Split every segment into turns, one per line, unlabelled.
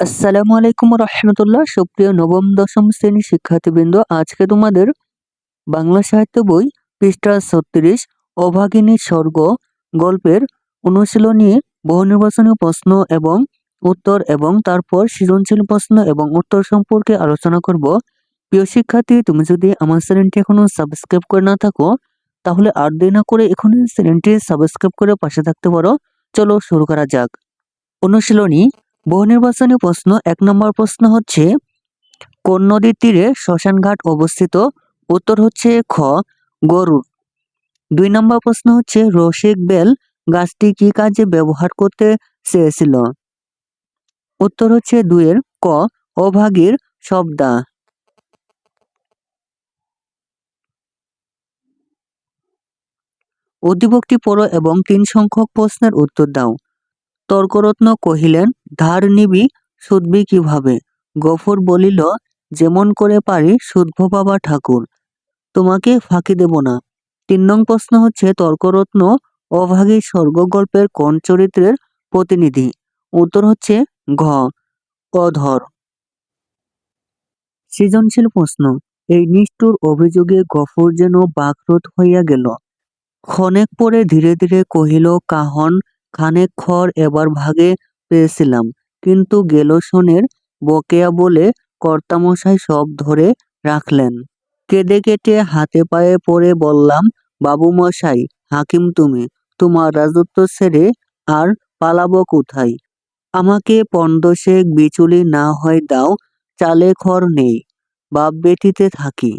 আসসালামু আলাইকুম রহমতুল্লাহ। সুপ্রিয় নবম, দশম শ্রেণির শিক্ষার্থীবৃন্দ, আজকে তোমাদের বাংলা সাহিত্য বই পৃষ্ঠা ছত্রিশ, অভাগিনী স্বর্গ গল্পের অনুশীলনী বহু নির্বাচনী প্রশ্ন এবং উত্তর এবং তারপর সৃজনশীল প্রশ্ন এবং উত্তর সম্পর্কে আলোচনা করব। প্রিয় শিক্ষার্থী, তুমি যদি আমার চ্যানেলটি এখনও সাবস্ক্রাইব করে না থাকো, তাহলে আর দেরি না করে এখনই চ্যানেলটি সাবস্ক্রাইব করে পাশে থাকতে পারো। চলো শুরু করা যাক। অনুশীলনী বহু নির্বাচনী প্রশ্ন, এক নম্বর প্রশ্ন হচ্ছে, কোন নদীর তীরে শ্মশানঘাট অবস্থিত? উত্তর হচ্ছে খ গরুর দুই নম্বর প্রশ্ন হচ্ছে, রসিক বেল গাছটি কি কাজে ব্যবহার করতে চেয়েছিল? উত্তর হচ্ছে দুইয়ের ক, অভাগীর শব্দা। অধিভক্তি পড়ো এবং তিন সংখ্যক প্রশ্নের উত্তর দাও। তর্করত্ন কহিলেন, ধার নিবি, শুধবি কীভাবে? গফর বলিল, যেমন করে পারি শুদ্ধ বাবা ঠাকুর। তোমাকে ফাঁকি দেব না। তিন নং প্রশ্ন হচ্ছে, তর্করত্ন অভাগী স্বর্গ গল্পের কোন চরিত্রের প্রতিনিধি? উত্তর হচ্ছে, ঘ। অধর। সৃজনশীল প্রশ্ন। এই নিষ্ঠুর অভিযোগে গফর যেন বাকরোধ হইয়া গেল। ক্ষণেক পরে ধীরে ধীরে কহিল, কাহন খানেক খড় এবার ভাগে পেয়েছিলাম। কিন্তু গেলসনের বকেয়া বলে কর্তামশাই সব ধরে রাখলেন। কেঁদে কেটে হাতে পায়ে পড়ে বললাম বাবু মশাই হাকিম তুমি, তোমার রাজত্ব ছেড়ে আর পালাবো কোথায়? আমাকে পন্দশেক বিচুলি না হয় দাও, চালে খড় নেই, বাপ বেটিতে থাকি।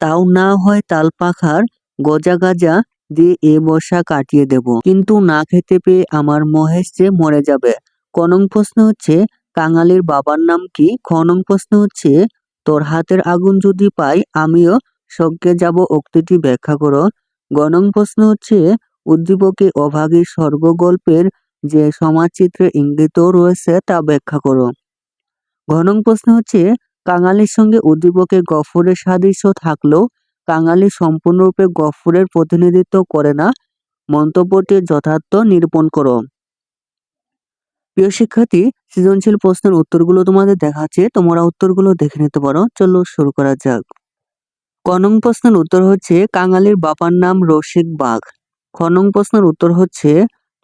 তাও না হয় তালপাখার গজা গাজা দিয়ে এ বর্ষা কাটিয়ে দেব। কিন্তু না খেতে পেয়ে আমার মহেশ যে মরে যাবে। কনং প্রশ্ন হচ্ছে, কাঙালির বাবার নাম কি? খনং প্রশ্ন হচ্ছে, তোর হাতের আগুন যদি পাই, আমিও স্বর্গে যাব উক্তিটি ব্যাখ্যা করো। গণং প্রশ্ন হচ্ছে, উদ্দীপকে অভাগী স্বর্গ গল্পের যে সমাজচিত্রে ইঙ্গিত রয়েছে তা ব্যাখ্যা করো। ঘনং প্রশ্ন হচ্ছে, কাঙালির সঙ্গে উদ্দীপকে গফরের সাদৃশ্য থাকলেও কাঙালি সম্পূর্ণরূপে গফরের প্রতিনিধিত্ব করে না। মন্তব্যটি যথার্থ নিরূপণ করো। প্রিয় শিক্ষার্থী, সৃজনশীল প্রশ্নের উত্তরগুলো তোমাদের দেখাচ্ছে, তোমরা উত্তরগুলো দেখে নিতে পারো। চলো শুরু করা যাক। কনং প্রশ্নের উত্তর হচ্ছে, কাঙালির বাবার নাম রসিক বাঘ খনং প্রশ্নের উত্তর হচ্ছে,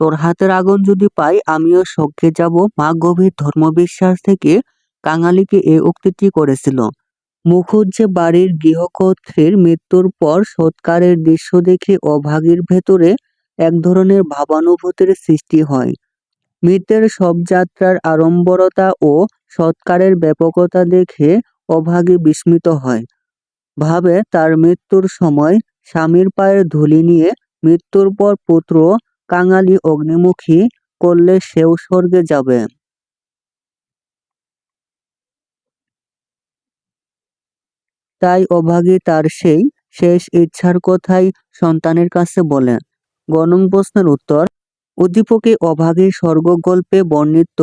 তোর হাতের আগুন যদি পাই, আমিও স্বর্গে যাব। মা গভীর ধর্মবিশ্বাস থেকে কাঙালিকে এ উক্তিটি করেছিল। মুখুজ্জে বাড়ির গৃহকর্ত্রীর মৃত্যুর পর সৎকারের দৃশ্য দেখে অভাগীর ভেতরে এক ধরনের ভাবানুভূতির সৃষ্টি হয়। মৃতের শবযাত্রার আড়ম্বরতা ও সৎকারের ব্যাপকতা দেখে অভাগী বিস্মিত হয়। ভাবে তার মৃত্যুর সময় স্বামীর পায়ের ধুলি নিয়ে মৃত্যুর পর পুত্র কাঙালি অগ্নিমুখী করলে সেও স্বর্গে যাবে। তাই অভাগী তার সেই শেষ ইচ্ছার কথাই সন্তানের কাছে বলেন গণং প্রশ্নের উত্তর, উদ্দীপকে অভাগী স্বর্গ গল্পে বর্ণিত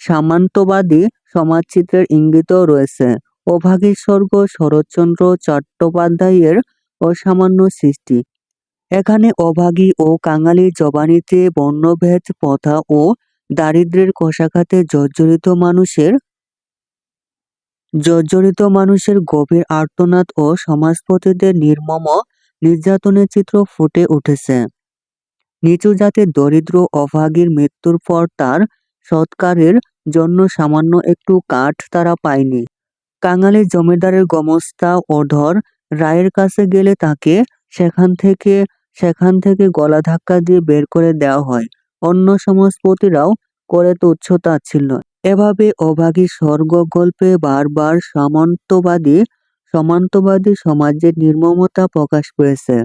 সামান্তবাদী সমাজচিত্রের ইঙ্গিত রয়েছে। অভাগী স্বর্গ শরৎচন্দ্র চট্টোপাধ্যায়ের অসামান্য সৃষ্টি। এখানে অভাগী ও কাঙালি জবানিতে বর্ণভেদ, প্রথা ও দারিদ্রের কষাঘাতে জর্জরিত মানুষের জর্জরিত মানুষের গভীর আর্তনাদ ও সমাজপতিদের নির্মম নির্যাতনের চিত্র ফুটে উঠেছে। নিচু জাতের দরিদ্র অভাগীর মৃত্যুর পর তার সৎকারের জন্য সামান্য একটু কাঠ তারা পায়নি। কাঙালি জমিদারের গমস্তা অধর রায়ের কাছে গেলে তাকে সেখান থেকে সেখান থেকে গলা ধাক্কা দিয়ে বের করে দেওয়া হয়। অন্য সমাজপতিরাও করে তুচ্ছ তাচ্ছিল্য এভাবে অভাগী স্বর্গ গল্পে বারবার সামন্তবাদী, সমান্তবাদী সমাজের নির্মমতা প্রকাশ পেয়েছে।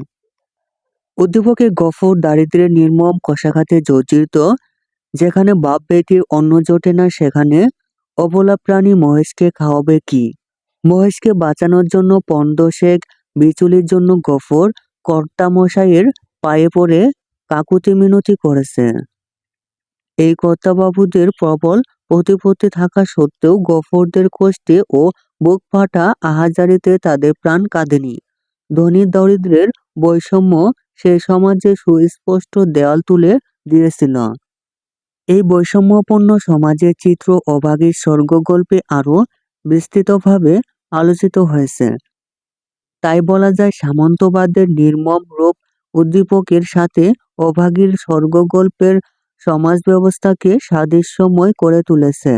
উদ্দীপকে গফর দারিদ্রের নির্মম কষাঘাতে জর্জরিত যেখানে বাপ বেটির অন্ন জোটে না, সেখানে অবলা প্রাণী মহেশকে খাওয়াবে কি? মহেশকে বাঁচানোর জন্য পন্ডশেক বিচুলির জন্য গফর কর্তামশাইয়ের পায়ে পড়ে কাকুতি মিনতি করেছে। এই কর্তাবাবুদের প্রবল প্রতিপত্তি থাকা সত্ত্বেও গফরদের কষ্টে ও বুক ফাটা আহাজারিতে তাদের প্রাণ কাঁদেনি ধনী দরিদ্রের বৈষম্য সে সমাজে সুস্পষ্ট দেয়াল তুলে দিয়েছিল। এই বৈষম্যপূর্ণ সমাজের চিত্র অভাগীর স্বর্গ গল্পে আরও বিস্তৃতভাবে আলোচিত হয়েছে। তাই বলা যায় সামন্তবাদের নির্মম রূপ উদ্দীপকের সাথে অভাগীর স্বর্গ গল্পের সমাজ ব্যবস্থাকে সাদৃশ্যময় করে তুলেছে।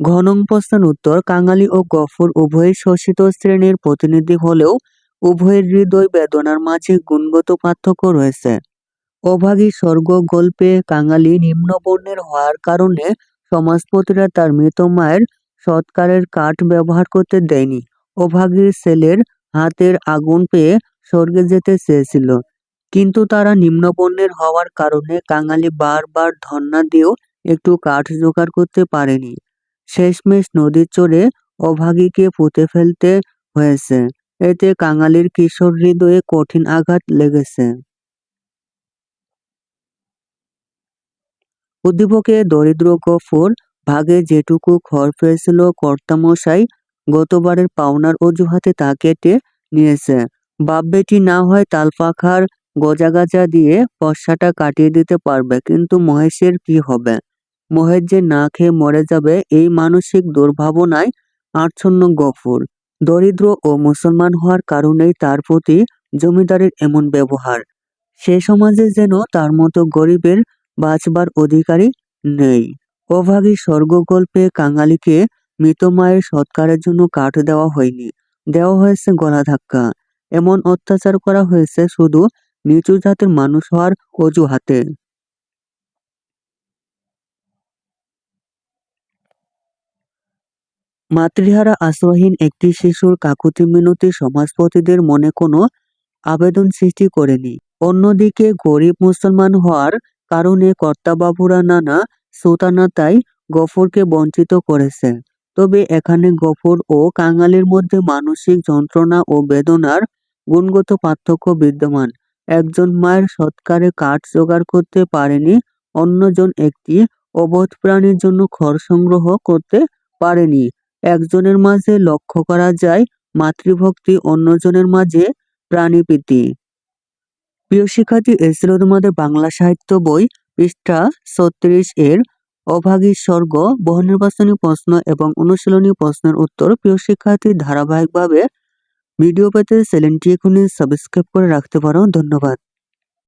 ঘনং প্রস্থান উত্তর, কাঙালি ও গফুর উভয়ের শোষিত শ্রেণির প্রতিনিধি হলেও উভয়ের হৃদয় বেদনার মাঝে গুণগত পার্থক্য রয়েছে। অভাগী স্বর্গ গল্পে কাঙালি নিম্নবর্ণের হওয়ার কারণে সমাজপতিরা তার মৃত মায়ের সৎকারের কাঠ ব্যবহার করতে দেয়নি। অভাগীর ছেলের হাতের আগুন পেয়ে স্বর্গে যেতে চেয়েছিল। কিন্তু তারা নিম্নবর্ণের হওয়ার কারণে কাঙালি বারবার ধর্ণা দিয়েও একটু কাঠ জোগাড় করতে পারেনি। শেষমেশ নদীর চড়ে অভাগীকে পুঁতে ফেলতে হয়েছে। এতে কাঙালির কিশোর হৃদয়ে কঠিন আঘাত লেগেছে। উদ্দীপকে দরিদ্র গফুর ভাগে যেটুকু খড় পেয়েছিল কর্তামশাই গতবারের পাওনার অজুহাতে তা কেটে নিয়েছে। বাপ বেটি না হয় তালপাখার গজাগাজা দিয়ে পশাটা কাটিয়ে দিতে পারবে। কিন্তু মহেশের কি হবে? মহেশ যে না খেয়ে মরে যাবে, এই মানসিক দুর্ভাবনায় আচ্ছন্ন গফুর। দরিদ্র ও মুসলমান হওয়ার কারণেই তার প্রতি জমিদারের এমন ব্যবহার। সে সমাজে যেন তার মতো গরিবের বাঁচবার অধিকারী নেই। অভাগী স্বর্গগল্পে কাঙালিকে মৃত মায়ের সৎকারের জন্য কাঠ দেওয়া হয়নি। দেওয়া হয়েছে গলা ধাক্কা। এমন অত্যাচার করা হয়েছে শুধু নিচু জাতের মানুষ হওয়ার অজুহাতে। মাতৃহারা আশ্রয়হীন একটি শিশুর কাকুতি মিনতি সমাজপতিদের মনে কোনো আবেদন সৃষ্টি করেনি। অন্যদিকে গরিব মুসলমান হওয়ার কারণে কর্তাবাবুরা নানা সুতানাতাই গফরকে বঞ্চিত করেছে। তবে এখানে গফর ও কাঙালির মধ্যে মানসিক যন্ত্রণা ও বেদনার গুণগত পার্থক্য বিদ্যমান। একজন মায়ের সৎকারে কাঠ জোগাড় করতে পারেনি, অন্যজন একটি অবোধ প্রাণীর জন্য খড় সংগ্রহ করতে পারেনি। একজনের মাঝে লক্ষ্য করা যায়, মাতৃভক্তি, অন্যজনের মাঝে প্রাণীপ্রীতি। প্রিয় শিক্ষার্থী এ ছিল তোমাদের বাংলা সাহিত্য বই, পৃষ্ঠা ছত্রিশ এর অভাগী স্বর্গ, বহু নির্বাচনী প্রশ্ন এবং অনুশীলনী প্রশ্নের উত্তর। প্রিয় শিক্ষার্থী, ধারাবাহিকভাবে ভিডিও পেতে চ্যানেলটি এখনই সাবস্ক্রাইব করে রাখতে পারো। ধন্যবাদ।